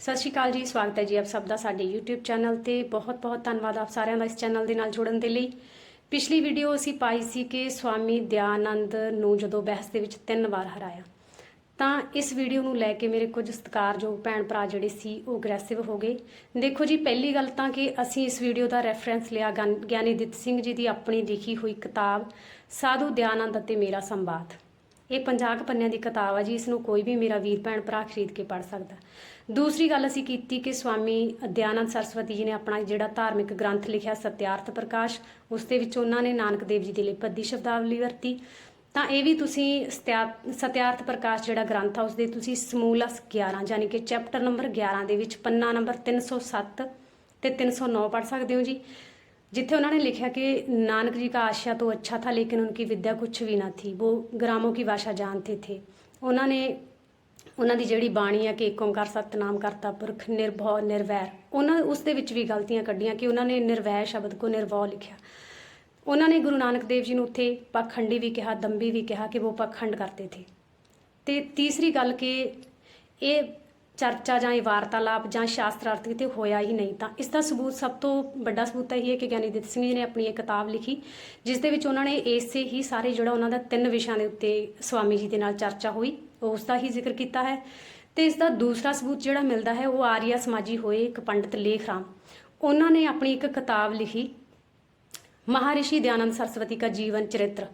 ਸਤਿ ਸ਼੍ਰੀ ਅਕਾਲ ਜੀ, ਸਵਾਗਤ ਹੈ ਜੀ ਆਪ ਸਭ ਦਾ ਸਾਡੇ YouTube ਚੈਨਲ ਤੇ। ਬਹੁਤ-ਬਹੁਤ ਧੰਨਵਾਦ ਆਪ ਸਾਰਿਆਂ ਦਾ ਇਸ ਚੈਨਲ ਦੇ ਨਾਲ ਜੁੜਨ ਦੇ ਲਈ। ਪਿਛਲੀ ਵੀਡੀਓ ਅਸੀਂ ਪਾਈ ਸੀ ਕਿ ਸਵਾਮੀ ਦਿਆਨੰਦ ਨੂੰ ਜਦੋਂ ਬਹਿਸ ਦੇ ਵਿੱਚ ਤਿੰਨ ਵਾਰ ਹਰਾਇਆ, ਤਾਂ ਇਸ ਵੀਡੀਓ ਨੂੰ ਲੈ ਕੇ ਮੇਰੇ ਕੁਝ ਸਤਿਕਾਰਯੋਗ ਭੈਣ ਭਰਾ ਜਿਹੜੇ ਸੀ, ਉਹ ਅਗਰੈਸਿਵ ਹੋ ਗਏ। ਦੇਖੋ ਜੀ, ਪਹਿਲੀ ਗੱਲ ਤਾਂ ਕਿ ਅਸੀਂ ਇਸ ਵੀਡੀਓ ਦਾ ਰੈਫਰੈਂਸ ਲਿਆ ਗਨ- ਗਿਆਨੀ ਦਿੱਤ ਸਿੰਘ ਜੀ ਦੀ ਆਪਣੀ ਲਿਖੀ ਹੋਈ ਕਿਤਾਬ, ਸਾਧੂ ਦਿਆਨੰਦ ਅਤੇ ਮੇਰਾ ਸੰਵਾਦ। ਇਹ 50 ਕੁ ਪੰਨਿਆਂ ਦੀ ਕਿਤਾਬ ਆ ਜੀ, ਇਸ ਨੂੰ ਕੋਈ ਵੀ ਮੇਰਾ ਵੀਰ, ਭੈਣ, ਭਰਾ ਖਰੀਦ ਕੇ ਪੜ੍ਹ ਸਕਦਾ। ਦੂਸਰੀ ਗੱਲ ਅਸੀਂ ਕੀਤੀ ਕਿ ਸਵਾਮੀ ਦਿਆਨੰਦ ਸਰਸਵਤੀ ਜੀ ਨੇ ਆਪਣਾ ਜਿਹੜਾ ਧਾਰਮਿਕ ਗ੍ਰੰਥ ਲਿਖਿਆ, ਸਤਿਆਰਥ ਪ੍ਰਕਾਸ਼, ਉਸ ਦੇ ਵਿੱਚ ਉਹਨਾਂ ਨੇ ਨਾਨਕ ਦੇਵ ਜੀ ਦੇ ਲਈ ਪੱਦੀ ਸ਼ਬਦਾਵਲੀ ਵਰਤੀ। ਤਾਂ ਇਹ ਵੀ ਤੁਸੀਂ ਸਤਿਆ- ਸਤਿਆਰਥ ਪ੍ਰਕਾਸ਼ ਜਿਹੜਾ ਗ੍ਰੰਥ ਆ ਉਸ ਦੇ ਤੁਸੀਂ ਸਮੂਲਾ 11 ਯਾਨੀ ਕਿ ਚੈਪਟਰ ਨੰਬਰ 11 ਦੇ ਵਿੱਚ ਪੰਨਾ ਨੰਬਰ 307 ਤੇ 309 ਪੜ ਸਕਦੇ ਹੋ ਜੀ। जिथे उन्होंने लिखा कि नानक जी का आशा तो अच्छा था लेकिन उनकी विद्या कुछ भी ना थी वो ग्रामों की भाषा जानते थे उन्होंने ਉਹਨਾਂ ਦੀ ਜਿਹੜੀ ਬਾਣੀ ਆ ਕਿ ਏਕ ਓੰਕਾਰ ਸਤਨਾਮ ਕਰਤਾ ਪੁਰਖ ਨਿਰਭਉ ਨਿਰਵੈਰ ਉਹਨਾਂ ਉਸ ਦੇ ਵਿੱਚ ਵੀ ਗਲਤੀਆਂ ਕੱਢੀਆਂ ਕਿ ਉਹਨਾਂ ਨੇ ਨਿਰਵੈਰ ਸ਼ਬਦ ਕੋ ਨਿਰਭਉ ਲਿਖਿਆ ਉਹਨਾਂ ਨੇ ਗੁਰੂ ਨਾਨਕ ਦੇਵ ਜੀ ਨੂੰ ਉੱਥੇ ਪਖੰਡੀ ਵੀ ਕਿਹਾ ਦੰਬੀ ਵੀ ਕਿਹਾ ਕਿ ਉਹ ਪਖੰਡ ਕਰਤੇ ਥੇ ਤੇ ਤੀਸਰੀ ਗੱਲ ਕਿ ਇਹ ਚਰਚਾ ਜਾਂ ਇਹ ਵਾਰਤਾਲਾਪ ਜਾਂ ਸ਼ਾਸਤਰਾਰਥ ਕਿਤੇ ਹੋਇਆ ਹੀ ਨਹੀਂ ਤਾਂ ਇਸ ਦਾ ਸਬੂਤ ਸਭ ਤੋਂ ਵੱਡਾ ਸਬੂਤ ਤਾਂ ਇਹ ਹੈ ਕਿ ਗਿਆਨੀ ਦਿੱਤ ਸਿੰਘ ਜੀ ਨੇ ਆਪਣੀ ਇਹ ਕਿਤਾਬ ਲਿਖੀ, ਜਿਸ ਦੇ ਵਿੱਚ ਉਹਨਾਂ ਨੇ ਇਸੇ ਹੀ ਸਾਰੇ ਜਿਹੜਾ ਉਹਨਾਂ ਦਾ ਤਿੰਨ ਵਿਸ਼ਿਆਂ ਦੇ ਉੱਤੇ ਸਵਾਮੀ ਜੀ ਦੇ ਨਾਲ ਚਰਚਾ ਹੋਈ ਉਸ ਦਾ ਹੀ ਜ਼ਿਕਰ ਕੀਤਾ ਹੈ ਤੇ ਇਸ ਦਾ ਦੂਸਰਾ ਸਬੂਤ ਜਿਹੜਾ ਮਿਲਦਾ ਹੈ ਉਹ ਆਰੀਆ ਸਮਾਜੀ ਹੋਏ ਇੱਕ ਪੰਡਿਤ ਲੇਖ ਰਾਮ ਉਹਨਾਂ ਨੇ ਆਪਣੀ ਇੱਕ ਕਿਤਾਬ ਲਿਖੀ ਮਹਾਰਿਸ਼ੀ ਦਿਆਨੰਦ ਸਰਸਵਤੀ ਦਾ ਜੀਵਨ ਚਰਿੱਤਰ।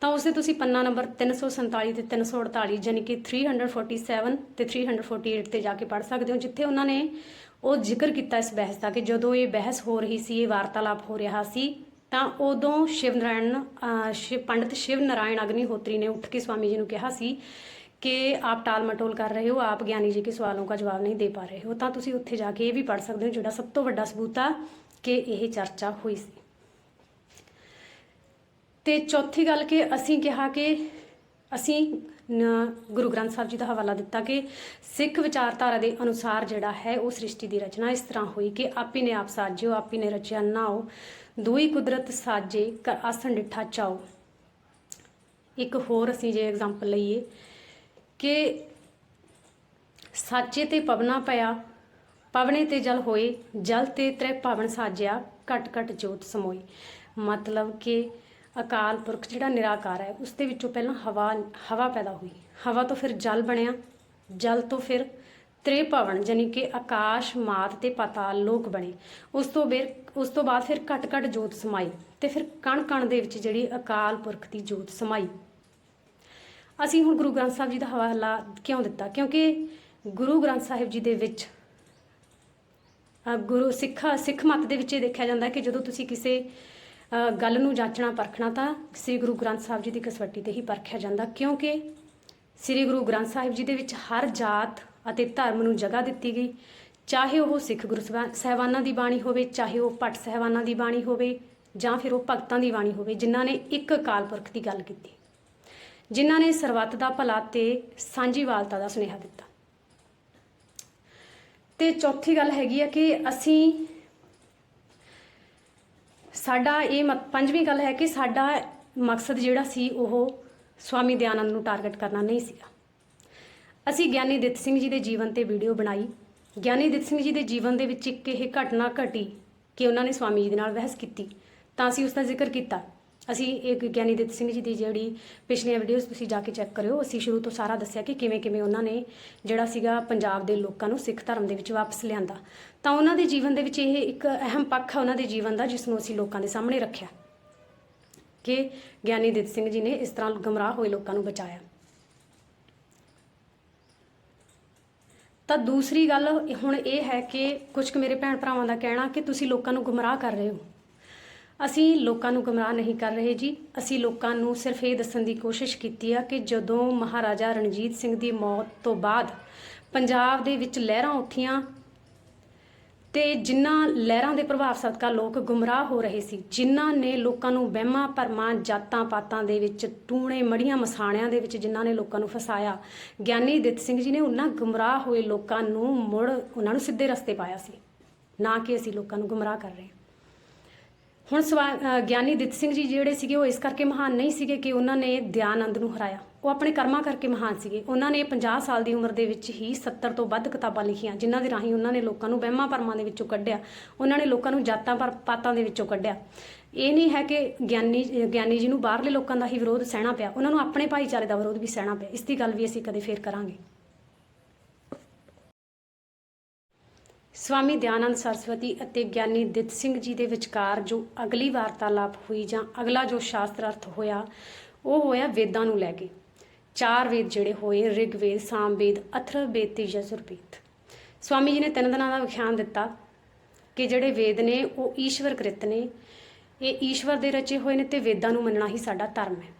ਤਾਂ ਉਸੇ ਤੁਸੀਂ ਪੰਨਾ ਨੰਬਰ 347 ਤੇ 348 ਯਾਨੀ ਕਿ 347 ਤੇ 348 ਤੇ ਜਾ ਕੇ ਪੜ ਸਕਦੇ ਹੋ, ਜਿੱਥੇ ਉਹਨਾਂ ਨੇ ਉਹ ਜ਼ਿਕਰ ਕੀਤਾ ਇਸ ਬਹਿਸ ਦਾ ਕਿ ਜਦੋਂ ਇਹ ਬਹਿਸ ਹੋ ਰਹੀ ਸੀ, ਇਹ ਵਾਰਤਾਲਾਪ ਹੋ ਰਿਹਾ ਸੀ, ਤਾਂ ਉਦੋਂ ਸ਼ਿਵ ਨਾਰਾਇਣ ਸ਼ਿਵ ਪੰਡਿਤ ਸ਼ਿਵ ਨਾਰਾਇਣ ਅਗਨੀਹੋਤਰੀ ਨੇ ਉੱਠ ਕੇ ਸਵਾਮੀ ਜੀ ਨੂੰ ਕਿਹਾ ਸੀ ਕਿ ਆਪ ਟਾਲ ਮਟੋਲ ਕਰ ਰਹੇ ਹੋ, ਆਪ ਗਿਆਨੀ ਜੀ ਕੇ ਸਵਾਲੋਂ ਦਾ ਜਵਾਬ ਨਹੀਂ ਦੇ ਪਾ ਰਹੇ ਹੋ। ਤਾਂ ਤੁਸੀਂ ਉੱਥੇ ਜਾ ਕੇ ਇਹ ਵੀ ਪੜ ਸਕਦੇ ਹੋ, ਜਿਹੜਾ ਸਭ ਤੋਂ ਵੱਡਾ ਸਬੂਤ ਆ ਕਿ ਇਹ ਚਰਚਾ ਹੋਈ ਸੀ। ਤੇ ਚੌਥੀ ਗੱਲ ਕਿ ਅਸੀਂ ਕਿਹਾ ਕਿ ਅਸੀਂ ਗੁਰੂ ਗ੍ਰੰਥ ਸਾਹਿਬ ਜੀ ਦਾ ਹਵਾਲਾ ਦਿੱਤਾ ਕਿ ਸਿੱਖ ਵਿਚਾਰਧਾਰਾ ਦੇ ਅਨੁਸਾਰ ਜਿਹੜਾ ਹੈ ਉਹ ਸ੍ਰਿਸ਼ਟੀ ਦੀ ਰਚਨਾ ਇਸ ਤਰ੍ਹਾਂ ਹੋਈ ਕਿ ਆਪੀ ਨੇ ਆਪ ਸਾਜਿਓ, ਆਪੀ ਨੇ ਰਚਿਆ ਨਾਓ ਦੂਈ ਕੁਦਰਤ ਸਾਜੇ ਕਰ ਆਸਣ ਡਿਠਾ ਚਾਓ ਇੱਕ ਹੋਰ ਅਸੀਂ ਜੇ ਐਗਜ਼ਾਮਪਲ ਲਈਏ ਕਿ ਸਾਚੇ ਤੇ ਪਵਨਾ ਪਿਆ, ਪਵਨੇ ਤੇ ਜਲ ਹੋਏ, ਜਲ ਤੇ ਤ੍ਰੈ ਭਵਨ ਸਾਜਿਆ, ਘਟ ਘਟ ਜੋਤ ਸਮੋਈ। ਮਤਲਬ ਕਿ ਅਕਾਲ ਪੁਰਖ ਜਿਹੜਾ ਨਿਰਾਕਾਰ ਹੈ, ਉਸ ਦੇ ਵਿੱਚੋਂ ਪਹਿਲਾਂ ਹਵਾ ਹਵਾ ਪੈਦਾ ਹੋਈ। ਹਵਾ ਤੋਂ ਫਿਰ ਜਲ ਬਣਿਆ। ਜਲ ਤੋਂ ਫਿਰ ਤ੍ਰੇ ਭਵਨ ਜਾਨੀ ਕਿ ਆਕਾਸ਼, ਮਾਤ ਤੇ ਪਾਤਾਲ ਲੋਕ ਬਣੇ। ਉਸ ਤੋਂ ਫਿਰ, ਉਸ ਤੋਂ ਬਾਅਦ ਫਿਰ ਘਟ ਘਟ ਜੋਤ ਸਮਾਈ ਤੇ ਫਿਰ ਕਣ ਕਣ ਦੇ ਵਿੱਚ ਜਿਹੜੀ ਅਕਾਲ ਪੁਰਖ ਦੀ ਜੋਤ ਸਮਾਈ। ਅਸੀਂ ਹੁਣ ਗੁਰੂ ਗ੍ਰੰਥ ਸਾਹਿਬ ਜੀ ਦਾ ਹਵਾਲਾ ਕਿਉਂ ਦਿੱਤਾ? ਕਿਉਂਕਿ ਗੁਰੂ ਗ੍ਰੰਥ ਸਾਹਿਬ ਜੀ ਦੇ ਵਿੱਚ ਗੁਰੂ ਸਿੱਖ ਸਿੱਖ ਮਤ ਦੇ ਵਿੱਚ ਇਹ ਦੇਖਿਆ ਜਾਂਦਾ ਕਿ ਜਦੋਂ ਤੁਸੀਂ ਕਿਸੇ ਗੱਲ ਨੂੰ ਜਾਂਚਣਾ, ਪਰਖਣਾ ਤਾਂ ਸ੍ਰੀ ਗੁਰੂ ਗ੍ਰੰਥ ਸਾਹਿਬ ਜੀ ਦੀ ਕਸਵੱਟੀ ਤੇ ਹੀ ਪਰਖਿਆ ਜਾਂਦਾ, ਕਿਉਂਕਿ ਸ੍ਰੀ ਗੁਰੂ ਗ੍ਰੰਥ ਸਾਹਿਬ ਜੀ ਦੇ ਵਿੱਚ ਹਰ ਜਾਤ ਅਤੇ ਧਰਮ ਨੂੰ ਜਗ੍ਹਾ ਦਿੱਤੀ ਗਈ। ਚਾਹੇ ਉਹ ਸਿੱਖ ਗੁਰੂ ਸਾਹਿਬਾ- ਸਾਹਿਬਾਨਾਂ ਦੀ ਬਾਣੀ ਹੋਵੇ, ਚਾਹੇ ਉਹ ਭੱਟ ਸਾਹਿਬਾਨਾਂ ਦੀ ਬਾਣੀ ਹੋਵੇ, ਜਾਂ ਫਿਰ ਉਹ ਭਗਤਾਂ ਦੀ ਬਾਣੀ ਹੋਵੇ, ਜਿਨ੍ਹਾਂ ਨੇ ਇੱਕ ਅਕਾਲ ਪੁਰਖ ਦੀ ਗੱਲ ਕੀਤੀ, ਜਿਨ੍ਹਾਂ ਨੇ ਸਰਬੱਤ ਦਾ ਭਲਾ ਤੇ ਸਾਂਝੀਵਾਲਤਾ ਦਾ ਸੁਨੇਹਾ ਦਿੱਤਾ। ਤੇ ਚੌਥੀ ਗੱਲ ਹੈਗੀ ਆ ਕਿ ਅਸੀਂ ਸਾਡਾ ਇਹ ਮਤ- ਪੰਜਵੀਂ ਗੱਲ ਹੈ ਕਿ ਸਾਡਾ ਮਕਸਦ ਜਿਹੜਾ ਸੀ ਉਹ ਸਵਾਮੀ ਦਿਆਨੰਦ ਨੂੰ ਟਾਰਗੇਟ ਕਰਨਾ ਨਹੀਂ ਸੀਗਾ ਅਸੀਂ ਗਿਆਨੀ ਦਿੱਤ ਸਿੰਘ ਜੀ ਦੇ ਜੀਵਨ ਤੇ ਵੀਡੀਓ ਬਣਾਈ। ਗਿਆਨੀ ਦਿੱਤ ਸਿੰਘ ਜੀ ਦੇ ਜੀਵਨ ਦੇ ਵਿੱਚ ਇੱਕ ਇਹ ਘਟਨਾ ਘਟੀ ਕਿ ਉਹਨਾਂ ਨੇ ਸਵਾਮੀ ਜੀ ਦੇ ਨਾਲ ਬਹਿਸ ਕੀਤੀ। ਤਾਂ ਅਸੀਂ ਉਸ ਦਾ ਜ਼ਿਕਰ ਕੀਤਾ। ਅਸੀਂ ਇਹ ਗਿਆਨੀ ਦਿੱਤ ਸਿੰਘ ਜੀ ਦੀ ਜਿਹੜੀ ਪਿਛਲੀਆਂ ਵੀਡੀਓਜ਼ ਤੁਸੀਂ ਜਾ ਕੇ ਚੈੱਕ ਕਰਿਓ, ਅਸੀਂ ਸ਼ੁਰੂ ਤੋਂ ਸਾਰਾ ਦੱਸਿਆ ਕਿ ਕਿਵੇਂ ਕਿਵੇਂ ਉਹਨਾਂ ਨੇ ਜਿਹੜਾ ਸੀਗਾ ਪੰਜਾਬ ਦੇ ਲੋਕਾਂ ਨੂੰ ਸਿੱਖ ਧਰਮ ਦੇ ਵਿੱਚ ਵਾਪਸ ਲਿਆਂਦਾ। ਤਾਂ ਉਹਨਾਂ ਦੇ ਜੀਵਨ ਦੇ ਵਿੱਚ ਇਹ ਇੱਕ ਅਹਿਮ ਪੱਖ ਹੈ ਉਹਨਾਂ ਦੇ ਜੀਵਨ ਦਾ ਜਿਸ ਨੂੰ ਅਸੀਂ ਲੋਕਾਂ ਦੇ ਸਾਹਮਣੇ ਰੱਖਿਆ ਕਿ ਗਿਆਨੀ ਦਿੱਤ ਸਿੰਘ ਜੀ ਨੇ ਇਸ ਤਰ੍ਹਾਂ ਗਮਰਾਹ ਹੋਏ ਲੋਕਾਂ ਨੂੰ ਬਚਾਇਆ। ਤਾਂ ਦੂਸਰੀ ਗੱਲ ਹੁਣ ਇਹ ਹੈ ਕਿ ਕੁਝ ਕੁ ਮੇਰੇ ਭੈਣ ਭਰਾਵਾਂ ਦਾ ਕਹਿਣਾ ਕਿ ਤੁਸੀਂ ਲੋਕਾਂ ਨੂੰ ਗੁੰਮਰਾਹ ਕਰ ਰਹੇ ਹੋ। ਅਸੀਂ ਲੋਕਾਂ ਨੂੰ ਗੁੰਮਰਾਹ ਨਹੀਂ ਕਰ ਰਹੇ ਜੀ। ਅਸੀਂ ਲੋਕਾਂ ਨੂੰ ਸਿਰਫ ਇਹ ਦੱਸਣ ਦੀ ਕੋਸ਼ਿਸ਼ ਕੀਤੀ ਆ ਕਿ ਜਦੋਂ ਮਹਾਰਾਜਾ ਰਣਜੀਤ ਸਿੰਘ ਦੀ ਮੌਤ ਤੋਂ ਬਾਅਦ ਪੰਜਾਬ ਦੇ ਵਿੱਚ ਲਹਿਰਾਂ ਉੱਠੀਆਂ ਤੇ ਜਿਨ੍ਹਾਂ ਲਹਿਰਾਂ ਦੇ ਪ੍ਰਭਾਵ ਸਦਕਾ ਲੋਕ ਗੁੰਮਰਾਹ ਹੋ ਰਹੇ ਸੀ ਜਿਨ੍ਹਾਂ ਨੇ ਲੋਕਾਂ ਨੂੰ ਵਹਿਮਾਂ ਭਰਮਾਂ, ਜਾਤਾਂ ਪਾਤਾਂ ਦੇ ਵਿੱਚ ਟੂਣੇ ਮੜੀਆਂ ਮਸਾਣਿਆਂ ਦੇ ਵਿੱਚ ਜਿਨ੍ਹਾਂ ਨੇ ਲੋਕਾਂ ਨੂੰ ਫਸਾਇਆ, ਗਿਆਨੀ ਦਿੱਤ ਸਿੰਘ ਜੀ ਨੇ ਉਹਨਾਂ ਗੁੰਮਰਾਹ ਹੋਏ ਲੋਕਾਂ ਨੂੰ ਮੁੜ ਉਹਨਾਂ ਨੂੰ ਸਿੱਧੇ ਰਸਤੇ ਪਾਇਆ ਸੀ। ਨਾ ਕਿ ਅਸੀਂ ਲੋਕਾਂ ਨੂੰ ਗੁੰਮਰਾਹ ਕਰ ਰਹੇ ਹਾਂ। ਹੁਣ ਸਵਾ- ਗਿਆਨੀ ਦਿੱਤ ਸਿੰਘ ਜੀ ਜਿਹੜੇ ਸੀਗੇ, ਉਹ ਇਸ ਕਰਕੇ ਮਹਾਨ ਨਹੀਂ ਸੀਗੇ ਕਿ ਉਹਨਾਂ ਨੇ ਦਿਆਨੰਦ ਨੂੰ ਹਰਾਇਆ। ਉਹ ਆਪਣੇ ਕਰਮਾਂ ਕਰਕੇ ਮਹਾਨ ਸੀਗੇ। ਉਹਨਾਂ ਨੇ 50 ਸਾਲ ਦੀ ਉਮਰ ਦੇ ਵਿੱਚ ਹੀ 70 ਤੋਂ ਵੱਧ ਕਿਤਾਬਾਂ ਲਿਖੀਆਂ, ਜਿਨ੍ਹਾਂ ਦੇ ਰਾਹੀਂ ਉਹਨਾਂ ਨੇ ਲੋਕਾਂ ਨੂੰ ਵਹਿਮਾਂ ਭਰਮਾਂ ਦੇ ਵਿੱਚੋਂ ਕੱਢਿਆ। ਉਹਨਾਂ ਨੇ ਲੋਕਾਂ ਨੂੰ ਜਾਤਾਂ ਪਰ, ਪਾਤਾਂ ਦੇ ਵਿੱਚੋਂ ਕੱਢਿਆ। ਇਹ ਨਹੀਂ ਹੈ ਕਿ ਗਿਆਨੀ ਗਿਆਨੀ ਜੀ ਨੂੰ ਬਾਹਰਲੇ ਲੋਕਾਂ ਦਾ ਹੀ ਵਿਰੋਧ ਸਹਿਣਾ ਪਿਆ। ਉਹਨਾਂ ਨੂੰ ਆਪਣੇ ਭਾਈਚਾਰੇ ਦਾ ਵਿਰੋਧ ਵੀ ਸਹਿਣਾ ਪਿਆ। ਇਸ ਦੀ ਗੱਲ ਵੀ ਅਸੀਂ ਕਦੇ ਫੇਰ ਕਰਾਂਗੇ। ਸਵਾਮੀ ਦਿਆਨੰਦ ਸਰਸਵਤੀ ਅਤੇ ਗਿਆਨੀ ਦਿੱਤ ਸਿੰਘ ਜੀ ਦੇ ਵਿਚਕਾਰ ਜੋ ਅਗਲੀ ਵਾਰਤਾਲਾਪ ਹੋਈ ਜਾਂ ਅਗਲਾ ਜੋ ਸ਼ਾਸਤਰ ਅਰਥ ਹੋਇਆ, ਉਹ ਹੋਇਆ ਵੇਦਾਂ ਨੂੰ ਲੈ ਕੇ। ਚਾਰ ਵੇਦ ਜਿਹੜੇ ਹੋਏ, ਰਿਗਵੇਦ, ਸਾਮਵੇਦ, ਅਥਰਵਵੇਦ ਤੇ ਯਜੁਰਵੇਦ। ਸਵਾਮੀ ਜੀ ਨੇ ਤਿੰਨ ਦਿਨਾਂ ਦਾ ਵਿਖਿਆਨ ਦਿੱਤਾ ਕਿ ਜਿਹੜੇ ਵੇਦ ਨੇ, ਉਹ ਈਸ਼ਵਰ ਕ੍ਰਿਤ ਨੇ। ਇਹ ਈਸ਼ਵਰ ਦੇ ਰਚੇ ਹੋਏ ਨੇ ਤੇ ਵੇਦਾਂ ਨੂੰ ਮੰਨਣਾ ਹੀ ਸਾਡਾ ਧਰਮ ਹੈ।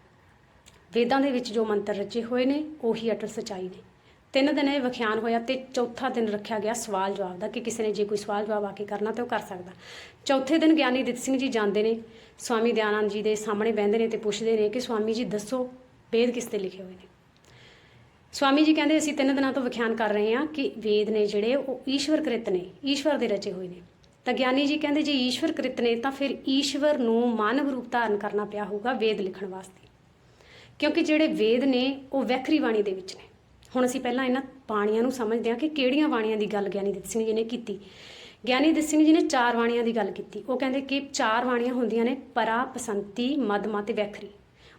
ਵੇਦਾਂ ਦੇ ਵਿੱਚ ਜੋ ਮੰਤਰ ਰਚੇ ਹੋਏ ਨੇ, ਉਹੀ ਅਟਲ ਸਚਾਈ ਨੇ। ਤਿੰਨ ਦਿਨ ਇਹ ਵਿਖਿਆਨ ਹੋਇਆ ਤੇ ਚੌਥਾ ਦਿਨ ਰੱਖਿਆ ਗਿਆ ਸਵਾਲ ਜਵਾਬ ਦਾ ਕਿ ਕਿਸੇ ਨੇ ਜੇ ਕੋਈ ਸਵਾਲ ਜਵਾਬ ਆ ਕੇ ਕਰਨਾ ਤੇ ਉਹ ਕਰ ਸਕਦਾ। ਚੌਥੇ ਦਿਨ ਗਿਆਨੀ ਦਿੱਤ ਸਿੰਘ ਜੀ ਜਾਂਦੇ ਨੇ, ਸਵਾਮੀ ਦਿਆਨੰਦ ਜੀ ਦੇ ਸਾਹਮਣੇ ਬਹਿੰਦੇ ਨੇ ਤੇ ਪੁੱਛਦੇ ਨੇ ਕਿ ਸਵਾਮੀ ਜੀ ਦੱਸੋ ਵੇਦ ਕਿਸ ਤੇ ਲਿਖੇ ਹੋਏ ਨੇ। ਸਵਾਮੀ ਜੀ ਕਹਿੰਦੇ, ਅਸੀਂ ਤਿੰਨ ਦਿਨਾਂ ਤੋਂ ਵਿਖਿਆਨ ਕਰ ਰਹੇ ਹਾਂ ਕਿ ਵੇਦ ਨੇ ਜਿਹੜੇ ਉਹ ਈਸ਼ਵਰ ਕ੍ਰਿਤ ਨੇ, ਈਸ਼ਵਰ ਦੇ ਰਚੇ ਹੋਏ ਨੇ। ਤਾਂ ਗਿਆਨੀ ਜੀ ਕਹਿੰਦੇ, ਜੇ ਈਸ਼ਵਰ ਕ੍ਰਿਤ ਨੇ ਤਾਂ ਫਿਰ ਈਸ਼ਵਰ ਨੂੰ ਮਾਨਵ ਰੂਪ ਧਾਰਨ ਕਰਨਾ ਪਿਆ ਹੋਊਗਾ ਵੇਦ ਲਿਖਣ ਵਾਸਤੇ। ਕਿਉਂਕਿ ਜਿਹੜੇ ਵੇਦ ਨੇ, ਉਹ ਵੈਖਰੀ ਬਾਣੀ ਦੇ ਵਿੱਚ ਨੇ। ਹੁਣ ਅਸੀਂ ਪਹਿਲਾਂ ਇਹਨਾਂ ਬਾਣੀਆਂ ਨੂੰ ਸਮਝਦੇ ਹਾਂ ਕਿ ਕਿਹੜੀਆਂ ਬਾਣੀਆਂ ਦੀ ਗੱਲ ਗਿਆਨੀ ਦਿੱਤ ਸਿੰਘ ਜੀ ਨੇ ਕੀਤੀ। ਗਿਆਨੀ ਦਿੱਤ ਸਿੰਘ ਜੀ ਨੇ ਚਾਰ ਬਾਣੀਆਂ ਦੀ ਗੱਲ ਕੀਤੀ। ਉਹ ਕਹਿੰਦੇ ਕਿ ਚਾਰ ਬਾਣੀਆਂ ਹੁੰਦੀਆਂ ਨੇ ਪਰਾ, ਪਸੰਤੀ ਮਦਮਾ ਤੇ ਵੈਖਰੀ।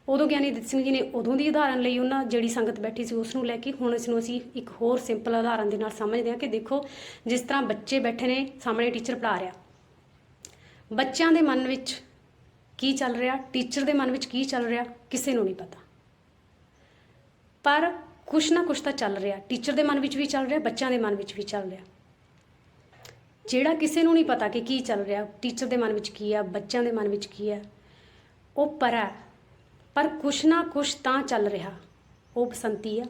ਉਦੋਂ ਗਿਆਨੀ ਦਿੱਤ ਸਿੰਘ ਜੀ ਨੇ ਉਦੋਂ ਦੀ ਉਦਾਹਰਨ ਲਈ ਉਹਨਾਂ ਜਿਹੜੀ ਸੰਗਤ ਬੈਠੀ ਸੀ ਉਸ ਨੂੰ ਲੈ ਕੇ ਹੁਣ ਇਸ ਨੂੰ ਅਸੀਂ ਇੱਕ ਹੋਰ ਸਿੰਪਲ ਉਦਾਹਰਨ ਦੇ ਨਾਲ ਸਮਝਦੇ ਹਾਂ ਕਿ ਦੇਖੋ ਜਿਸ ਤਰ੍ਹਾਂ ਬੱਚੇ ਬੈਠੇ ਨੇ ਸਾਹਮਣੇ ਟੀਚਰ ਪੜ੍ਹਾ ਰਿਹਾ। ਬੱਚਿਆਂ ਦੇ ਮਨ ਵਿੱਚ ਕੀ ਚੱਲ ਰਿਹਾ? ਟੀਚਰ ਦੇ ਮਨ ਵਿੱਚ ਕੀ ਚੱਲ ਰਿਹਾ? ਕਿਸੇ ਨੂੰ ਨਹੀਂ ਪਤਾ। ਪਰ ਕੁਛ ਨਾ ਕੁਛ ਤਾਂ ਚੱਲ ਰਿਹਾ ਟੀਚਰ ਦੇ ਮਨ ਵਿੱਚ ਵੀ ਚੱਲ ਰਿਹਾ, ਬੱਚਿਆਂ ਦੇ ਮਨ ਵਿੱਚ ਵੀ ਚੱਲ ਰਿਹਾ। ਜਿਹੜਾ ਕਿਸੇ ਨੂੰ ਨਹੀਂ ਪਤਾ ਕਿ ਕੀ ਚੱਲ ਰਿਹਾ ਟੀਚਰ ਦੇ ਮਨ ਵਿੱਚ ਕੀ ਆ, ਬੱਚਿਆਂ ਦੇ ਮਨ ਵਿੱਚ ਕੀ ਆ, ਉਹ ਪਰਾ ਹੈ। ਪਰ ਕੁਛ ਨਾ ਕੁਛ ਤਾਂ ਚੱਲ ਰਿਹਾ, ਉਹ ਬਸੰਤੀ ਆ।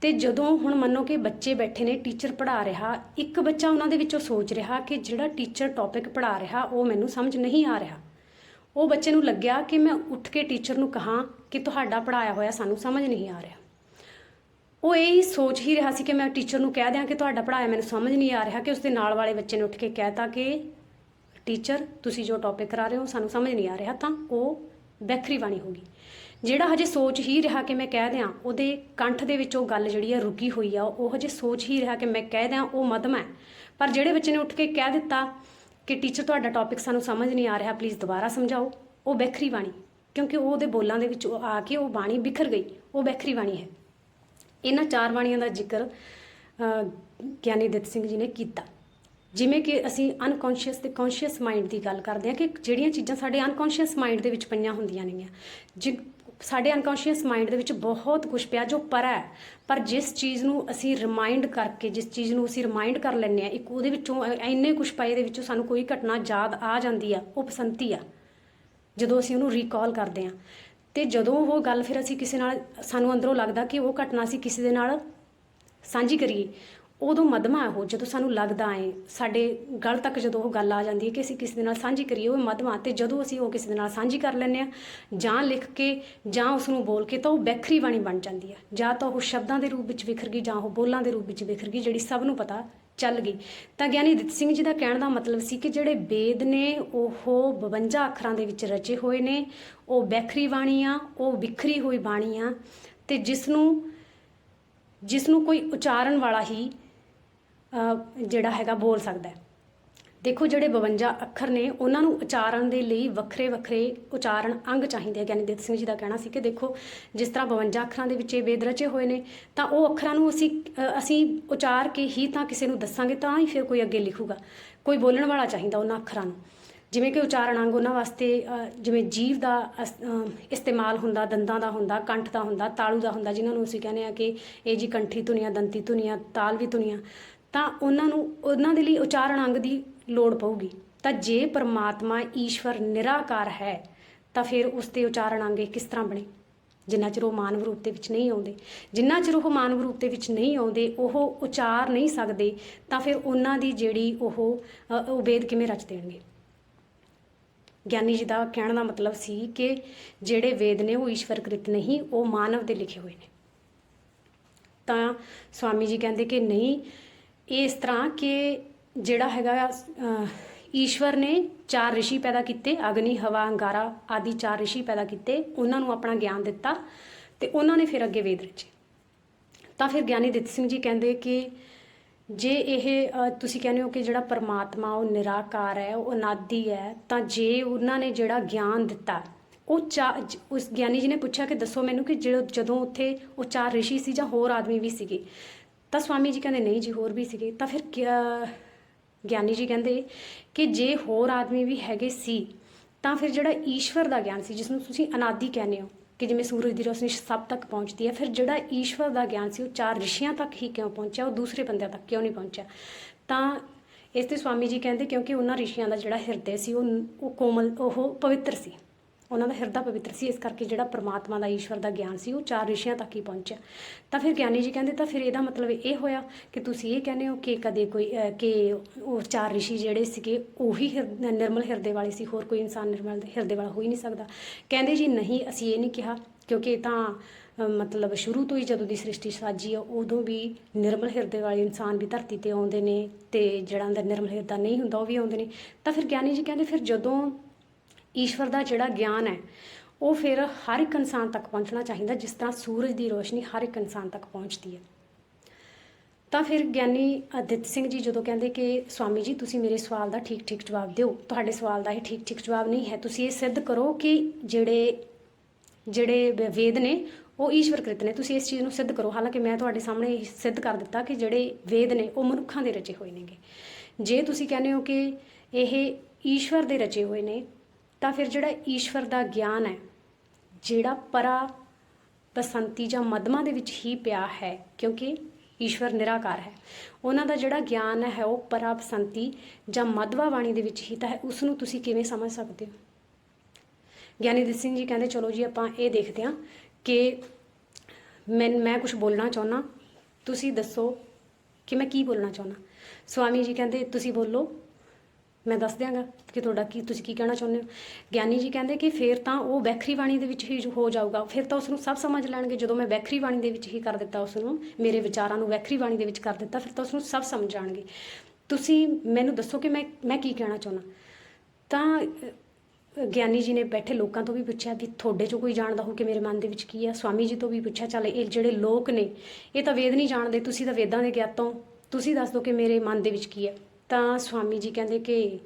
ਤੇ ਜਦੋਂ ਹੁਣ ਮੰਨੋ ਕਿ ਬੱਚੇ ਬੈਠੇ ਨੇ ਟੀਚਰ ਪੜ੍ਹਾ ਰਿਹਾ, ਇੱਕ ਬੱਚਾ ਉਹਨਾਂ ਦੇ ਵਿੱਚੋਂ ਸੋਚ ਰਿਹਾ ਕਿ ਜਿਹੜਾ ਟੀਚਰ ਟੌਪਿਕ ਪੜ੍ਹਾ ਰਿਹਾ, ਉਹ ਮੈਨੂੰ ਸਮਝ ਨਹੀਂ ਆ ਰਿਹਾ। ਉਹ ਬੱਚੇ ਨੂੰ ਲੱਗਿਆ ਕਿ ਮੈਂ ਉੱਠ ਕੇ ਟੀਚਰ ਨੂੰ ਕਹਾਂ ਕਿ ਤੁਹਾਡਾ ਪੜਾਇਆ ਹੋਇਆ ਸਾਨੂੰ ਸਮਝ ਨਹੀਂ ਆ ਰਿਹਾ। ਉਹ ਇਹ ਹੀ ਸੋਚ ਹੀ ਰਿਹਾ ਸੀ ਕਿ ਮੈਂ ਟੀਚਰ ਨੂੰ ਕਹਿ ਦਿਆਂ ਕਿ ਤੁਹਾਡਾ ਪੜਾਇਆ ਮੈਨੂੰ ਸਮਝ ਨਹੀਂ ਆ ਰਿਹਾ ਕਿ ਉਸਦੇ ਨਾਲ ਵਾਲੇ ਬੱਚੇ ਨੇ ਉੱਠ ਕੇ ਕਹਿਤਾ ਕਿ ਟੀਚਰ ਤੁਸੀਂ ਜੋ ਟੌਪਿਕ ਕਰਾ ਰਹੇ ਹੋ, ਸਾਨੂੰ ਸਮਝ ਨਹੀਂ ਆ ਰਿਹਾ ਤਾਂ ਉਹ ਬੈਖਰੀ ਬਾਣੀ ਹੋ ਗਈ। ਜਿਹੜਾ ਹਜੇ ਸੋਚ ਹੀ ਰਿਹਾ ਕਿ ਮੈਂ ਕਹਿ ਦਿਆਂ, ਉਹਦੇ ਕੰਠ ਦੇ ਵਿੱਚ ਉਹ ਗੱਲ ਜਿਹੜੀ ਆ ਰੁਕੀ ਹੋਈ ਆ, ਉਹ ਹਜੇ ਸੋਚ ਹੀ ਰਿਹਾ ਕਿ ਮੈਂ ਕਹਿ ਦਿਆਂ, ਉਹ ਮਦਮ ਹੈ। ਪਰ ਜਿਹੜੇ ਬੱਚੇ ਨੇ ਉੱਠ ਕੇ ਕਹਿ ਦਿੱਤਾ ਕਿ ਟੀਚਰ ਤੁਹਾਡਾ ਟੌਪਿਕ ਸਾਨੂੰ ਸਮਝ ਨਹੀਂ ਆ ਰਿਹਾ ਪਲੀਜ਼ ਦੁਬਾਰਾ ਸਮਝਾਓ, ਉਹ ਬੈਖਰੀ ਬਾਣੀ ਕਿਉਂਕਿ ਉਹ ਉਹਦੇ ਬੋਲਾਂ ਦੇ ਵਿੱਚ ਉਹ ਆ ਕੇ ਉਹ ਬਾਣੀ ਬਿਖਰ ਗਈ, ਉਹ ਬੈਖਰੀ ਬਾਣੀ ਹੈ। ਇਹਨਾਂ ਚਾਰ ਬਾਣੀਆਂ ਦਾ ਜ਼ਿਕਰ ਗਿਆਨੀ ਦਿੱਤ ਸਿੰਘ ਜੀ ਨੇ ਕੀਤਾ। ਜਿਵੇਂ ਕਿ ਅਸੀਂ ਅਨਕੌਂਸ਼ੀਅਸ ਤੇ ਕੌਂਸ਼ੀਅਸ ਮਾਈਂਡ ਦੀ ਗੱਲ ਕਰਦੇ ਹਾਂ ਕਿ ਜਿਹੜੀਆਂ ਚੀਜ਼ਾਂ ਸਾਡੇ ਅਨਕੌਂਸ਼ੀਅਸ ਮਾਈਂਡ ਦੇ ਵਿੱਚ ਪਈਆਂ ਹੁੰਦੀਆਂ ਨੇਗੀਆਂ, ਜਿ, ਸਾਡੇ ਅਨਕੌਂਸ਼ੀਅਸ ਮਾਈਂਡ ਦੇ ਵਿੱਚ ਬਹੁਤ ਕੁਝ ਪਿਆ ਜੋ ਪਰ ਹੈ। ਪਰ ਜਿਸ ਚੀਜ਼ ਨੂੰ ਅਸੀਂ ਰਿਮਾਈਂਡ ਕਰਕੇ, ਜਿਸ ਚੀਜ਼ ਨੂੰ ਅਸੀਂ ਰਿਮਾਈਂਡ ਕਰ ਲੈਂਦੇ ਆ ਇੱਕ ਉਹਦੇ ਵਿੱਚੋਂ ਇੰਨੇ ਕੁਝ ਪਏ ਦੇ ਵਿੱਚੋਂ ਸਾਨੂੰ ਕੋਈ ਘਟਨਾ ਯਾਦ ਆ ਜਾਂਦੀ ਆ, ਉਹ ਪਸੰਤੀ ਆ, ਜਦੋਂ ਅਸੀਂ ਉਹਨੂੰ ਰੀਕਾਲ ਕਰਦੇ ਹਾਂ। ਤੇ ਜਦੋਂ ਉਹ ਗੱਲ ਫਿਰ ਅਸੀਂ ਕਿਸੇ ਨਾਲ, ਸਾਨੂੰ ਅੰਦਰੋਂ ਲੱਗਦਾ ਕਿ ਉਹ ਘਟਨਾ ਅਸੀਂ ਕਿਸੇ ਦੇ ਨਾਲ ਸਾਂਝੀ ਕਰੀਏ, ਉਦੋਂ ਮਦਮਾ ਹੈ ਉਹ, ਜਦੋਂ ਸਾਨੂੰ ਲੱਗਦਾ ਹੈ ਸਾਡੇ ਗਲ ਤੱਕ ਜਦੋਂ ਉਹ ਗੱਲ ਆ ਜਾਂਦੀ ਹੈ ਕਿ ਅਸੀਂ ਕਿਸੇ ਦੇ ਨਾਲ ਸਾਂਝੀ ਕਰੀਏ, ਉਹ ਮਦਮਾ ਤੇ ਜਦੋਂ ਅਸੀਂ ਉਹ ਕਿਸੇ ਦੇ ਨਾਲ ਸਾਂਝੀ ਕਰ ਲੈਂਦੇ ਆ ਜਾਂ ਲਿਖ ਕੇ, ਜਾਂ ਉਸ ਨੂੰ ਬੋਲ ਕੇ, ਤਾਂ ਉਹ ਬੈਖਰੀ ਬਾਣੀ ਬਣ ਜਾਂਦੀ ਹੈ। ਜਾਂ ਤਾਂ ਉਹ ਸ਼ਬਦਾਂ ਦੇ ਰੂਪ ਵਿੱਚ ਵਿਖਰ ਗਈ, ਜਾਂ ਉਹ ਬੋਲਾਂ ਦੇ ਰੂਪ ਵਿੱਚ ਵਿਖਰ ਗਈ, ਜਿਹੜੀ ਸਭ ਨੂੰ ਪਤਾ ਚੱਲ ਗਈ। ਤਾਂ ਗਿਆਨੀ ਦਿੱਤ ਸਿੰਘ ਜੀ ਦਾ ਕਹਿਣ ਦਾ ਮਤਲਬ ਸੀ ਕਿ ਜਿਹੜੇ ਵੇਦ ਨੇ, ਉਹ 52 ਅੱਖਰਾਂ ਦੇ ਵਿੱਚ ਰਚੇ ਹੋਏ ਨੇ, ਉਹ ਬੈਖਰੀ ਬਾਣੀ ਆ, ਉਹ ਵਿਖਰੀ ਹੋਈ ਬਾਣੀ ਆ ਤੇ ਜਿਸ ਨੂੰ ਜਿਸ ਨੂੰ ਕੋਈ ਉਚਾਰਨ ਵਾਲਾ ਹੀ ਜਿਹੜਾ ਹੈਗਾ ਬੋਲ ਸਕਦਾ ਹੈ। ਦੇਖੋ ਜਿਹੜੇ 52 ਅੱਖਰ ਨੇ, ਉਹਨਾਂ ਨੂੰ ਉਚਾਰਨ ਦੇ ਲਈ ਵੱਖਰੇ ਵੱਖਰੇ ਉਚਾਰਨ ਅੰਗ ਚਾਹੀਦੇ ਆ। ਗਿਆਨੀ ਦਿੱਤ ਸਿੰਘ ਜੀ ਦਾ ਕਹਿਣਾ ਸੀ ਕਿ ਦੇਖੋ, ਜਿਸ ਤਰ੍ਹਾਂ 52 ਅੱਖਰਾਂ ਦੇ ਵਿੱਚ ਇਹ ਵੇਦ ਰਚੇ ਹੋਏ ਨੇ, ਤਾਂ ਉਹ ਅੱਖਰਾਂ ਨੂੰ ਅਸੀਂ ਅਸੀਂ ਉਚਾਰ ਕੇ ਹੀ ਤਾਂ ਕਿਸੇ ਨੂੰ ਦੱਸਾਂਗੇ, ਤਾਂ ਹੀ ਫਿਰ ਕੋਈ ਅੱਗੇ ਲਿਖੂਗਾ। ਕੋਈ ਬੋਲਣ ਵਾਲਾ ਚਾਹੀਦਾ ਉਹਨਾਂ ਅੱਖਰਾਂ ਨੂੰ। ਜਿਵੇਂ ਕਿ ਉਚਾਰਨ ਅੰਗ ਉਹਨਾਂ ਵਾਸਤੇ ਜਿਵੇਂ ਜੀਵ ਦਾ, ਅਸ- ਇਸਤੇਮਾਲ ਹੁੰਦਾ, ਦੰਦਾਂ ਦਾ ਹੁੰਦਾ, ਕੰਠ ਦਾ ਹੁੰਦਾ, ਤਾਲੂ ਦਾ ਹੁੰਦਾ, ਜਿਨ੍ਹਾਂ ਨੂੰ ਅਸੀਂ ਕਹਿੰਦੇ ਆ ਕਿ ਇਹ ਜੀ ਕੰਠੀ ਧੁਨੀਆਂ, ਦੰਤੀ ਧੁਨੀਆਂ ਤਾਲ ਵੀ ਧੁਨੀਆਂ, ਤਾਂ ਉਹਨਾਂ ਨੂੰ, ਉਹਨਾਂ ਦੇ ਲਈ ਉਚਾਰਨ ਅੰਗ ਦੀ ਲੋੜ ਪਊਗੀ। ਤਾਂ ਜੇ ਪਰਮਾਤਮਾ ਈਸ਼ਵਰ ਨਿਰਾਕਾਰ ਹੈ ਤਾਂ ਫਿਰ ਉਸ ਦੇ ਉਚਾਰਨ ਅੰਗ ਕਿਸ ਤਰ੍ਹਾਂ ਬਣੇ? ਜਿੰਨਾ ਚਿਰ ਉਹ ਮਾਨਵ ਰੂਪ ਦੇ ਵਿੱਚ ਨਹੀਂ ਆਉਂਦੇ ਜਿੰਨਾ ਚਿਰ ਉਹ ਮਾਨਵ ਰੂਪ ਦੇ ਵਿੱਚ ਨਹੀਂ ਆਉਂਦੇ ਉਹ ਉਚਾਰ ਨਹੀਂ ਸਕਦੇ ਤਾਂ ਫਿਰ ਉਹਨਾਂ ਦੀ ਜਿਹੜੀ ਉਹ ਅ, ਵੇਦ ਕਿਵੇਂ ਰਚ ਦੇਣਗੇ? ਗਿਆਨੀ ਜੀ ਦਾ ਕਹਿਣ ਦਾ ਮਤਲਬ ਸੀ ਕਿ ਜਿਹੜੇ ਵੇਦ ਨੇ ਉਹ ਈਸ਼ਵਰ ਕ੍ਰਿਤ ਨਹੀਂ ਉਹ ਮਾਨਵ ਦੇ ਲਿਖੇ ਹੋਏ ਨੇ। ਤਾਂ ਸਵਾਮੀ ਜੀ ਕਹਿੰਦੇ ਕਿ ਨਹੀਂ ਇਹ ਇਸ ਤਰ੍ਹਾਂ ਕਿ ਜਿਹੜਾ ਹੈਗਾ ਈਸ਼ਵਰ ਨੇ ਚਾਰ ਰਿਸ਼ੀ ਪੈਦਾ ਕੀਤੇ, ਅਗਨੀ, ਹਵਾ, ਅੰਗਾਰਾ ਆਦਿ ਚਾਰ ਰਿਸ਼ੀ ਪੈਦਾ ਕੀਤੇ, ਉਹਨਾਂ ਨੂੰ ਆਪਣਾ ਗਿਆਨ ਦਿੱਤਾ ਤੇ ਉਹਨਾਂ ਨੇ ਫਿਰ ਅੱਗੇ ਵੇਦ ਰਚੇ। ਤਾਂ ਫਿਰ ਗਿਆਨੀ ਦਿੱਤ ਸਿੰਘ ਜੀ ਕਹਿੰਦੇ ਕਿ ਜੇ ਇਹ ਤੁਸੀਂ ਕਹਿੰਦੇ ਹੋ ਕਿ ਜਿਹੜਾ ਪਰਮਾਤਮਾ ਉਹ ਨਿਰਾਕਾਰ ਹੈ, ਉਹ ਅਨਾਦੀ ਹੈ, ਤਾਂ ਜੇ ਉਹਨਾਂ ਨੇ ਜਿਹੜਾ ਗਿਆਨ ਦਿੱਤਾ, ਉਹ ਚਾ- ਉਸ ਗਿਆਨੀ ਜੀ ਨੇ ਪੁੱਛਿਆ ਕਿ ਦੱਸੋ ਮੈਨੂੰ ਕਿ ਜਦੋਂ ਜਦੋਂ ਉੱਥੇ ਉਹ ਚਾਰ ਰਿਸ਼ੀ ਸੀ ਜਾਂ ਹੋਰ ਆਦਮੀ ਵੀ ਸੀਗੇ, ਤਾਂ ਸਵਾਮੀ ਜੀ ਕਹਿੰਦੇ ਨਹੀਂ ਜੀ, ਹੋਰ ਵੀ ਸੀਗੇ, ਤਾਂ ਫਿਰ ਗਿਆਨੀ ਜੀ ਕਹਿੰਦੇ ਕਿ ਜੇ ਹੋਰ ਆਦਮੀ ਵੀ ਹੈਗੇ ਸੀ, ਤਾਂ ਫਿਰ ਜਿਹੜਾ ਈਸ਼ਵਰ ਦਾ ਗਿਆਨ ਸੀ ਜਿਸ ਨੂੰ ਤੁਸੀਂ ਅਨਾਦੀ ਕਹਿੰਦੇ ਹੋ, ਕਿ ਜਿਵੇਂ ਸੂਰਜ ਦੀ ਰੋਸ਼ਨੀ ਸਭ ਤੱਕ ਪਹੁੰਚਦੀ ਹੈ, ਫਿਰ ਜਿਹੜਾ ਈਸ਼ਵਰ ਦਾ ਗਿਆਨ ਸੀ, ਉਹ ਚਾਰ ਰਿਸ਼ੀਆਂ ਤੱਕ ਹੀ ਕਿਉਂ ਪਹੁੰਚਿਆ, ਉਹ ਦੂਸਰੇ ਬੰਦਿਆਂ ਤੱਕ ਕਿਉਂ ਨਹੀਂ ਪਹੁੰਚਿਆ? ਤਾਂ ਇਸ ਤੇ ਸਵਾਮੀ ਜੀ ਕਹਿੰਦੇ ਕਿਉਂਕਿ ਉਹਨਾਂ ਰਿਸ਼ੀਆਂ ਦਾ ਜਿਹੜਾ ਹਿਰਦੇ ਸੀ, ਉਹ ਉਹ ਕੋਮਲ, ਉਹ ਪਵਿੱਤਰ ਸੀ। ਉਹਨਾਂ ਦਾ ਹਿਰਦਾ ਪਵਿੱਤਰ ਸੀ, ਇਸ ਕਰਕੇ ਜਿਹੜਾ ਪ੍ਰਮਾਤਮਾ ਦਾ, ਈਸ਼ਵਰ ਦਾ ਗਿਆਨ ਸੀ, ਉਹ ਚਾਰ ਰਿਸ਼ੀਆਂ ਤੱਕ ਹੀ ਪਹੁੰਚਿਆ। ਤਾਂ ਫਿਰ ਗਿਆਨੀ ਜੀ ਕਹਿੰਦੇ, ਤਾਂ ਫਿਰ ਇਹਦਾ ਮਤਲਬ ਇਹ ਹੋਇਆ ਕਿ ਤੁਸੀਂ ਇਹ ਕਹਿੰਦੇ ਹੋ ਕਿ ਕਦੇ ਕੋਈ ਕਿ ਉਹ ਚਾਰ ਰਿਸ਼ੀ ਜਿਹੜੇ ਸੀਗੇ, ਉਹੀ ਹਿਰ- ਨਿਰਮਲ ਹਿਰਦੇ ਵਾਲੇ ਸੀ, ਹੋਰ ਕੋਈ ਇਨਸਾਨ ਨਿਰਮਲ ਹਿਰਦੇ ਵਾਲਾ ਹੋ ਹੀ ਨਹੀਂ ਸਕਦਾ। ਕਹਿੰਦੇ ਜੀ, ਨਹੀਂ, ਅਸੀਂ ਇਹ ਨਹੀਂ ਕਿਹਾ, ਕਿਉਂਕਿ ਇਹ ਤਾਂ ਮਤਲਬ ਸ਼ੁਰੂ ਤੋਂ ਹੀ ਜਦੋਂ ਦੀ ਸ੍ਰਿਸ਼ਟੀ ਸਾਜੀ ਆ, ਉਦੋਂ ਵੀ ਨਿਰਮਲ ਹਿਰਦੇ ਵਾਲੇ ਇਨਸਾਨ ਵੀ ਧਰਤੀ ਤੇ ਆਉਂਦੇ ਨੇ ਤੇ ਜਿਹੜਾ ਅੰਦਰ ਨਿਰਮਲ ਹਿਰਦਾ ਨਹੀਂ ਹੁੰਦਾ, ਉਹ ਵੀ ਆਉਂਦੇ ਨੇ। ਤਾਂ ਫਿਰ ਗਿਆਨੀ ਜੀ ਕਹਿੰਦੇ, ਫਿਰ ਜਦੋਂ ਈਸ਼ਵਰ ਦਾ ਜਿਹੜਾ ਗਿਆਨ ਹੈ, ਉਹ ਫਿਰ ਹਰ ਇੱਕ ਇਨਸਾਨ ਤੱਕ ਪਹੁੰਚਣਾ ਚਾਹੀਦਾ, ਜਿਸ ਤਰ੍ਹਾਂ ਸੂਰਜ ਦੀ ਰੋਸ਼ਨੀ ਹਰ ਇੱਕ ਇਨਸਾਨ ਤੱਕ ਪਹੁੰਚਦੀ ਹੈ। ਤਾਂ ਫਿਰ ਗਿਆਨੀ ਅਦਿੱਤ ਸਿੰਘ ਜੀ ਜਦੋਂ ਕਹਿੰਦੇ ਕਿ, ਸਵਾਮੀ ਜੀ, ਤੁਸੀਂ ਮੇਰੇ ਸਵਾਲ ਦਾ ਠੀਕ ਠੀਕ ਜਵਾਬ ਦਿਓ। ਤੁਹਾਡੇ ਸਵਾਲ ਦਾ ਇਹ ਠੀਕ ਠੀਕ ਜਵਾਬ ਨਹੀਂ ਹੈ। ਤੁਸੀਂ ਇਹ ਸਿੱਧ ਕਰੋ ਕਿ ਜਿਹੜੇ ਜਿਹੜੇ ਵੇਦ ਨੇ, ਉਹ ਈਸ਼ਵਰਕ੍ਰਿਤ ਨੇ। ਤੁਸੀਂ ਇਸ ਚੀਜ਼ ਨੂੰ ਸਿੱਧ ਕਰੋ। ਹਾਲਾਂਕਿ ਮੈਂ ਤੁਹਾਡੇ ਸਾਹਮਣੇ ਇਹ ਸਿੱਧ ਕਰ ਦਿੱਤਾ ਕਿ ਜਿਹੜੇ ਵੇਦ ਨੇ, ਉਹ ਮਨੁੱਖਾਂ ਦੇ ਰਚੇ ਹੋਏ ਨੇਗੇ। ਜੇ ਤੁਸੀਂ ਕਹਿੰਦੇ ਹੋ ਕਿ ਇਹ ਈਸ਼ਵਰ ਦੇ ਰਚੇ ਹੋਏ ਨੇ ਤਾਂ ਫਿਰ ਜਿਹੜਾ ਈਸ਼ਵਰ ਦਾ ਗਿਆਨ ਹੈ, ਜਿਹੜਾ ਪਰਾ ਬਸੰਤੀ ਜਾਂ ਮਦਮਾ ਦੇ ਵਿੱਚ ਹੀ ਪਿਆ ਹੈ, ਕਿਉਂਕਿ ਈਸ਼ਵਰ ਨਿਰਾਕਾਰ ਹੈ, ਉਹਨਾਂ ਦਾ ਜਿਹੜਾ ਗਿਆਨ ਹੈ, ਉਹ ਪਰਾ ਬਸੰਤੀ ਜਾਂ ਮਦਵਾ ਬਾਣੀ ਦੇ ਵਿੱਚ ਹੀ ਤਾਂ ਹੈ ਉਸ ਨੂੰ ਤੁਸੀਂ ਕਿਵੇਂ ਸਮਝ ਸਕਦੇ ਹੋ? ਗਿਆਨੀ ਸਿੰਘ ਜੀ ਕਹਿੰਦੇ, ਚਲੋ ਜੀ ਆਪਾਂ ਇਹ ਦੇਖਦੇ ਹਾਂ ਕਿ ਮੈਂ ਮੈਂ ਕੁਝ ਬੋਲਣਾ ਚਾਹੁੰਦਾ ਤੁਸੀਂ ਦੱਸੋ ਕਿ ਮੈਂ ਕੀ ਬੋਲਣਾ ਚਾਹੁੰਦਾ ਸਵਾਮੀ ਜੀ ਕਹਿੰਦੇ, ਤੁਸੀਂ ਬੋਲੋ ਮੈਂ ਦੱਸ ਦਿਆਂਗਾ ਕਿ ਤੁਹਾਡਾ ਕੀ, ਤੁਸੀਂ ਕੀ ਕਹਿਣਾ ਚਾਹੁੰਦੇ ਹੋ? ਗਿਆਨੀ ਜੀ ਕਹਿੰਦੇ ਕਿ ਫਿਰ ਤਾਂ ਉਹ ਵੈਖਰੀ ਬਾਣੀ ਦੇ ਵਿੱਚ ਹੀ ਹੋ ਜਾਊਗਾ, ਫਿਰ ਤਾਂ ਉਸ ਨੂੰ ਸਭ ਸਮਝ ਲੈਣਗੇ। ਜਦੋਂ ਮੈਂ ਵੈਖਰੀ ਬਾਣੀ ਦੇ ਵਿੱਚ ਹੀ ਕਰ ਦਿੱਤਾ ਉਸ ਨੂੰ ਮੇਰੇ ਵਿਚਾਰਾਂ ਨੂੰ ਵੈਖਰੀ ਬਾਣੀ ਦੇ ਵਿੱਚ ਕਰ ਦਿੱਤਾ, ਫਿਰ ਤਾਂ ਉਸ ਨੂੰ ਸਭ ਸਮਝ ਜਾਣਗੇ। ਤੁਸੀਂ ਮੈਨੂੰ ਦੱਸੋ ਕਿ ਮੈਂ ਮੈਂ ਕੀ ਕਹਿਣਾ ਚਾਹੁੰਦਾ? ਤਾਂ ਗਿਆਨੀ ਜੀ ਨੇ ਬੈਠੇ ਲੋਕਾਂ ਤੋਂ ਵੀ ਪੁੱਛਿਆ ਵੀ ਤੁਹਾਡੇ ਚੋਂ ਕੋਈ ਜਾਣਦਾ ਹੋ ਕਿ ਮੇਰੇ ਮਨ ਦੇ ਵਿੱਚ ਕੀ ਆ? ਸਵਾਮੀ ਜੀ ਤੋਂ ਵੀ ਪੁੱਛਿਆ, ਚੱਲ ਇਹ ਜਿਹੜੇ ਲੋਕ ਨੇ, ਇਹ ਤਾਂ ਵੇਦ ਨਹੀਂ ਜਾਣਦੇ, ਤੁਸੀਂ ਤਾਂ ਵੇਦਾਂ ਦੇ ਗਿਆਤੋਂ ਤੁਸੀਂ ਦੱਸ ਦਿਓ ਕਿ ਮੇਰੇ ਮਨ ਦੇ ਵਿੱਚ ਕੀ ਹੈ ਤਾਂ ਸਵਾਮੀ ਜੀ ਕਹਿੰਦੇ ਕਿ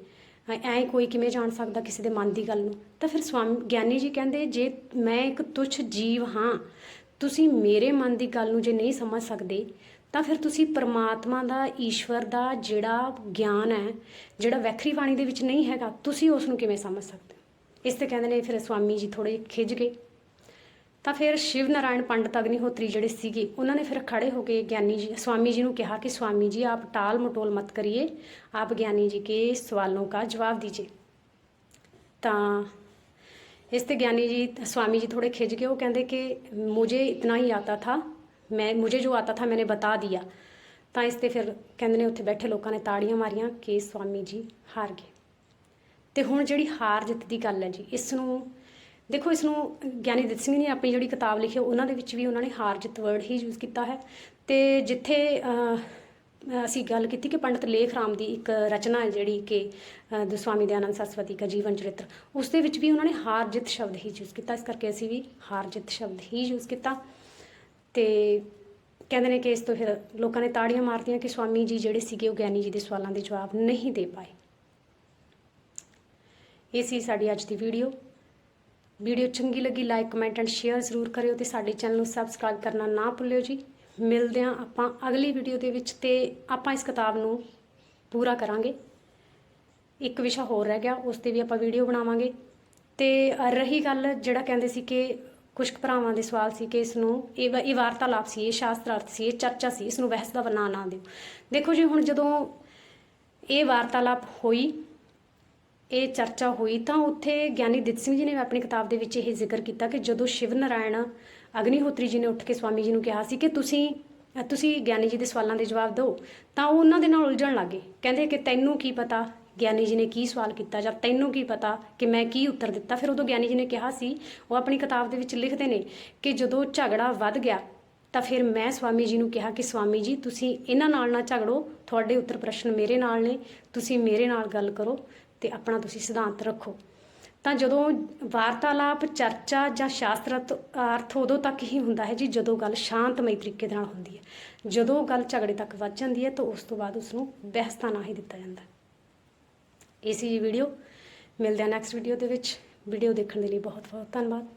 ਐਂ ਕੋਈ ਕਿਵੇਂ ਜਾਣ ਸਕਦਾ ਕਿਸੇ ਦੇ ਮਨ ਦੀ ਗੱਲ ਨੂੰ? ਤਾਂ ਫਿਰ ਸਵਾਮੀ, ਗਿਆਨੀ ਜੀ ਕਹਿੰਦੇ, ਜੇ ਮੈਂ ਇੱਕ ਤੁਛ ਜੀਵ ਹਾਂ, ਤੁਸੀਂ ਮੇਰੇ ਮਨ ਦੀ ਗੱਲ ਨੂੰ ਜੇ ਨਹੀਂ ਸਮਝ ਸਕਦੇ, ਤਾਂ ਫਿਰ ਤੁਸੀਂ ਪਰਮਾਤਮਾ ਦਾ, ਈਸ਼ਵਰ ਦਾ ਜਿਹੜਾ ਗਿਆਨ ਹੈ, ਜਿਹੜਾ ਵੈਖਰੀ ਬਾਣੀ ਦੇ ਵਿੱਚ ਨਹੀਂ ਹੈਗਾ, ਤੁਸੀਂ ਉਸ ਨੂੰ ਕਿਵੇਂ ਸਮਝ ਸਕਦੇ ਇਸ ਤੇ ਕਹਿੰਦੇ ਨੇ ਫਿਰ ਸਵਾਮੀ ਜੀ ਥੋੜੇ ਖਿੱਚ ਗਏ। ਤਾਂ ਫਿਰ ਸ਼ਿਵ ਨਾਰਾਇਣ ਪੰਡਤ ਅਗਨੀਹੋਤਰੀ ਜਿਹੜੇ ਸੀਗੇ, ਉਹਨਾਂ ਨੇ ਫਿਰ ਖੜੇ ਹੋ ਕੇ ਗਿਆਨੀ ਜੀ, ਸਵਾਮੀ ਜੀ ਨੂੰ ਕਿਹਾ ਕਿ ਸਵਾਮੀ ਜੀ, ਆਪ ਟਾਲ ਮਟੋਲ ਮਤ ਕਰੀਏ। ਆਪ ਗਿਆਨੀ ਜੀ ਕੇ ਸਵਾਲੋਂ ਦਾ ਜਵਾਬ ਦੀਜੇ। ਤਾਂ ਇਸ ਤੇ ਗਿਆਨੀ ਜੀ, ਸਵਾਮੀ ਜੀ ਥੋੜੇ ਖਿਜ ਕੇ ਉਹ ਕਹਿੰਦੇ ਕਿ ਮੁਝੇ ਇਤਨਾ ਹੀ ਆਤਾ ਥਾ, ਮੈਂ, ਮੁਝੇ ਜੋ ਆਤਾ ਥਾ ਮੈਨੇ ਬਤਾ ਦਿਆ। ਤਾਂ ਇਸ ਤੇ ਫਿਰ ਕਹਿੰਦੇ ਨੇ ਉੱਥੇ ਬੈਠੇ ਲੋਕਾਂ ਨੇ ਤਾੜੀਆਂ ਮਾਰੀਆਂ ਕਿ ਸਵਾਮੀ ਜੀ ਹਾਰ ਗਏ। ਤੇ ਹੁਣ ਜਿਹੜੀ ਹਾਰ ਜਿੱਤ ਦੀ ਗੱਲ ਹੈ ਜੀ, ਇਸ ਨੂੰ ਦੇਖੋ ਇਸ ਨੂੰ ਗਿਆਨੀ ਦਿੱਤ ਸਿੰਘ ਨੇ ਆਪਣੀ ਜਿਹੜੀ ਕਿਤਾਬ ਲਿਖੀ ਉਹਨਾਂ ਦੇ ਵਿੱਚ ਵੀ ਉਹਨਾਂ ਨੇ ਹਾਰ ਜਿੱਤ ਵਰਡ ਹੀ ਯੂਜ਼ ਕੀਤਾ ਹੈ। ਤੇ ਜਿੱਥੇ ਅਸੀਂ ਗੱਲ ਕੀਤੀ ਕਿ ਪੰਡਤ ਲੇਖ ਰਾਮ ਦੀ ਇੱਕ ਰਚਨਾ ਹੈ ਜਿਹੜੀ ਕਿ ਅਹ, ਸਵਾਮੀ ਦਇਆਨੰਦ ਸਰਸਵਤੀ ਦਾ ਜੀਵਨ ਚਰਿੱਤਰ ਉਸ ਦੇ ਵਿੱਚ ਵੀ ਉਹਨਾਂ ਨੇ ਹਾਰ ਜਿੱਤ ਸ਼ਬਦ ਹੀ ਯੂਜ਼ ਕੀਤਾ। ਇਸ ਕਰਕੇ ਅਸੀਂ ਵੀ ਹਾਰ ਜਿੱਤ ਸ਼ਬਦ ਹੀ ਯੂਜ਼ ਕੀਤਾ। ਤੇ ਕਹਿੰਦੇ ਨੇ ਕਿ ਇਸ ਤੋਂ ਫਿਰ ਲੋਕਾਂ ਨੇ ਤਾੜੀਆਂ ਮਾਰਤੀਆਂ ਕਿ ਸਵਾਮੀ ਜੀ ਜਿਹੜੇ ਸੀਗੇ ਉਹ ਗਿਆਨੀ ਜੀ ਦੇ ਸਵਾਲਾਂ ਦੇ ਜਵਾਬ ਨਹੀਂ ਦੇ ਪਾਏ। ਇਹ ਸੀ ਸਾਡੀ ਅੱਜ ਦੀ ਵੀਡੀਓ ਵੀਡੀਓ ਚੰਗੀ ਲੱਗੀ ਲਾਈਕ ਕਮੈਂਟ ਐਂਡ ਸ਼ੇਅਰ ਜ਼ਰੂਰ ਕਰਿਓ ਤੇ ਸਾਡੇ ਚੈਨਲ ਨੂੰ ਸਬਸਕ੍ਰਾਈਬ ਕਰਨਾ ਨਾ ਭੁੱਲਿਓ ਜੀ। ਮਿਲਦੇ ਹਾਂ ਆਪਾਂ ਅਗਲੀ ਵੀਡੀਓ ਦੇ ਵਿੱਚ ਤੇ ਆਪਾਂ ਇਸ ਕਿਤਾਬ ਨੂੰ ਪੂਰਾ ਕਰਾਂਗੇ। ਇੱਕ ਵਿਸ਼ਾ ਹੋਰ ਰਹਿ ਗਿਆ, ਉਸ ਤੇ ਵੀ ਆਪਾਂ ਵੀਡੀਓ ਬਣਾਵਾਂਗੇ। ਤੇ ਰਹੀ ਗੱਲ ਜਿਹੜਾ ਕਹਿੰਦੇ ਸੀ ਕਿ ਕੁਝ ਕੁ ਭਰਾਵਾਂ ਦੇ ਸਵਾਲ ਸੀ ਕਿ ਇਸ ਨੂੰ ਇਹ ਵਾ- ਇਹ ਵਾਰਤਾਲਾਪ ਸੀ, ਇਹ ਸ਼ਾਸਤਰ ਅਰਥ ਸੀ, ਇਹ ਚਰਚਾ ਸੀ ਇਸ ਨੂੰ ਬਹਿਸ ਦਾ ਬਣਾ ਨਾ ਦਿਓ। ਦੇਖੋ ਜੀ, ਹੁਣ ਜਦੋਂ ਇਹ ਵਾਰਤਾਲਾਪ ਹੋਈ ਇਹ ਚਰਚਾ ਹੋਈ ਤਾਂ ਉੱਥੇ ਗਿਆਨੀ ਦਿੱਤ ਸਿੰਘ ਜੀ ਨੇ ਆਪਣੀ ਕਿਤਾਬ ਦੇ ਵਿੱਚ ਇਹ ਜ਼ਿਕਰ ਕੀਤਾ ਕਿ ਜਦੋਂ ਸ਼ਿਵ ਨਾਰਾਇਣ ਅਗਨੀਹੋਤਰੀ ਜੀ ਨੇ ਉੱਠ ਕੇ ਸਵਾਮੀ ਜੀ ਨੂੰ ਕਿਹਾ ਸੀ ਕਿ ਤੁਸੀਂ ਤੁਸੀਂ ਗਿਆਨੀ ਜੀ ਦੇ ਸਵਾਲਾਂ ਦੇ ਜਵਾਬ ਦਿਓ, ਤਾਂ ਉਹ ਉਹਨਾਂ ਦੇ ਨਾਲ ਉਲਝਣ ਲੱਗੇ ਕਹਿੰਦੇ ਕਿ ਤੈਨੂੰ ਕੀ ਪਤਾ ਗਿਆਨੀ ਜੀ ਨੇ ਕੀ ਸਵਾਲ ਕੀਤਾ ਜਾਂ ਤੈਨੂੰ ਕੀ ਪਤਾ ਕਿ ਮੈਂ ਕੀ ਉੱਤਰ ਦਿੱਤਾ। ਫਿਰ ਉਦੋਂ ਗਿਆਨੀ ਜੀ ਨੇ ਕਿਹਾ ਸੀ, ਉਹ ਆਪਣੀ ਕਿਤਾਬ ਦੇ ਵਿੱਚ ਲਿਖਦੇ ਨੇ ਕਿ ਜਦੋਂ ਝਗੜਾ ਵੱਧ ਗਿਆ, ਤਾਂ ਫਿਰ ਮੈਂ ਸਵਾਮੀ ਜੀ ਨੂੰ ਕਿਹਾ ਕਿ ਸਵਾਮੀ ਜੀ, ਤੁਸੀਂ ਇਹਨਾਂ ਨਾਲ ਨਾ ਝਗੜੋ, ਤੁਹਾਡੇ ਉੱਤਰ ਪ੍ਰਸ਼ਨ ਮੇਰੇ ਨਾਲ ਨੇ, ਤੁਸੀਂ ਮੇਰੇ ਨਾਲ ਗੱਲ ਕਰੋ। ਤੇ ਆਪਣਾ ਤੁਸੀਂ ਸਿਧਾਂਤ ਰੱਖੋ। ਤਾਂ ਜਦੋਂ ਵਾਰਤਾਲਾਪ, ਚਰਚਾ ਜਾਂ ਸ਼ਾਸਤਰਤ ਅਰਥ ਉਦੋਂ ਤੱਕ ਹੀ ਹੁੰਦਾ ਹੈ ਜੀ, ਜਦੋਂ ਗੱਲ ਸ਼ਾਂਤਮਈ ਤਰੀਕੇ ਦੇ ਨਾਲ ਹੁੰਦੀ ਹੈ। ਜਦੋਂ ਗੱਲ ਝਗੜੇ ਤੱਕ ਵੱਧ ਜਾਂਦੀ ਹੈ, ਤਾਂ ਉਸ ਤੋਂ ਬਾਅਦ ਉਸ ਨੂੰ ਬਹਿਸ ਦਾ ਨਾਂ ਹੀ ਦਿੱਤਾ ਜਾਂਦਾ ਹੈ। ਇਹ ਸੀ ਜੀ ਵੀਡੀਓ ਮਿਲਦੇ ਹਾਂ ਨੈਕਸਟ ਵੀਡੀਓ ਦੇ ਵਿੱਚ। ਵੀਡੀਓ ਦੇਖਣ ਦੇ ਲਈ ਬਹੁਤ ਬਹੁਤ ਧੰਨਵਾਦ।